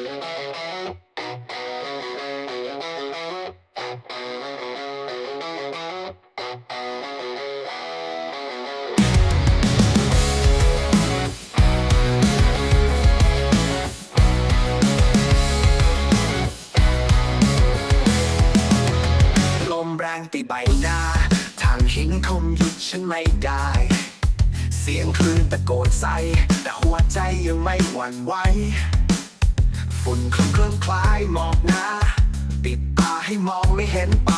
ลมแรงตีใบหน้า ทางหินคมหยุดฉันไม่ได้ เสียงคลื่นตะโกนใส่แต่หัวใจยังไม่หวั่นไหว ฝุ่นคลุ้มเคลื่อนคล้ายหมอกหนาปิดตาให้มองไม่เห็นไป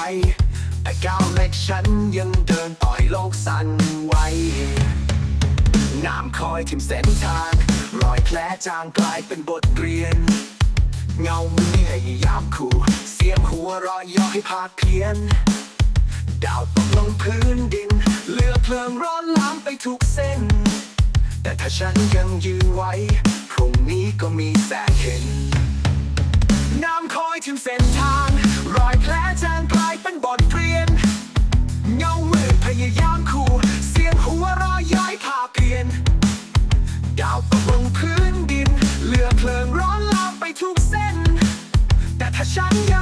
แต่ก้าวเล็กฉันยังเดินต่อยโลกสั่นไหวน้ำคอยทิมเส้นทาง รอยแผลจางกลายเป็นบทเรียน เงามือให้ยามขู่เสียงหัวรอยย่อให้พาดเพียน ดาวตกลงพื้นดิน เลือเพลิงร้อนลามไปทุกเส้น แต่ถ้าฉันยังยืนไว้ รงนี้ก็มีแสงเห็น น้ำคอยถึงเส้นทาง รอยแผลจางกลายเป็นบทเรียน เงามืดพยายามขู่ เสียงหัวเรอยย้ายพาเพียน ดาวตกลงพื้นดิน เลือเพลิงร้อนลามไปทุกเส้น แต่ถ้าฉันยัง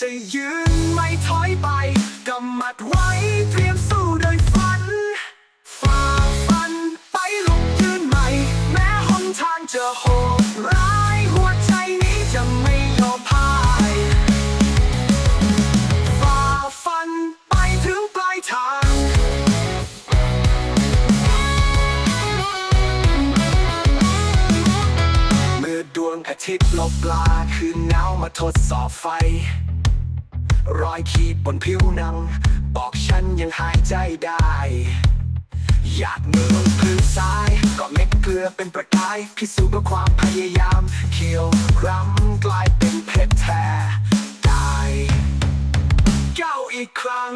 จะยืนไม่ถอยไปกำมัดไว้เตรียมสู้โดยฝันฝ่าฟันไปลุกยืนใหม่ แม้หนทางจะโหดร้ายหัวใจนี้จะไม่ยอมพ่ายฝ่าฟันไปถึงปลายทางเมื่อดวงอาทิตย์ลบลาคืนเงาวมาทดสอบไฟ รอยขีดบนผิวหนัง บอกฉันยังหายใจได้ อยากมืองพื้นซ้าย ก็เม็ดเกลือเป็นประกาย พิสูจน์ว่าความพยายามเขียวรำกลายเป็นเพชรแท้ได้ก้าวอีกครั้ง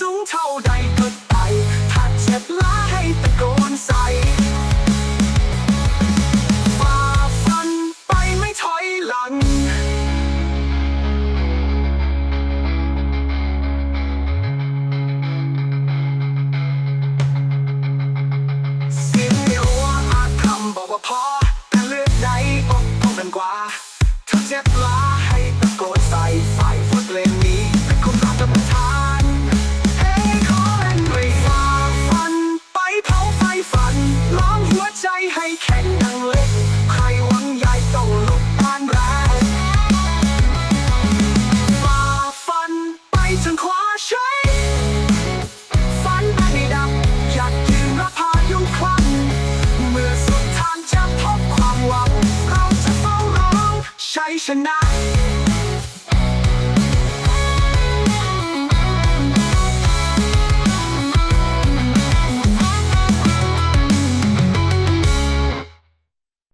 สูงเท่ I should not.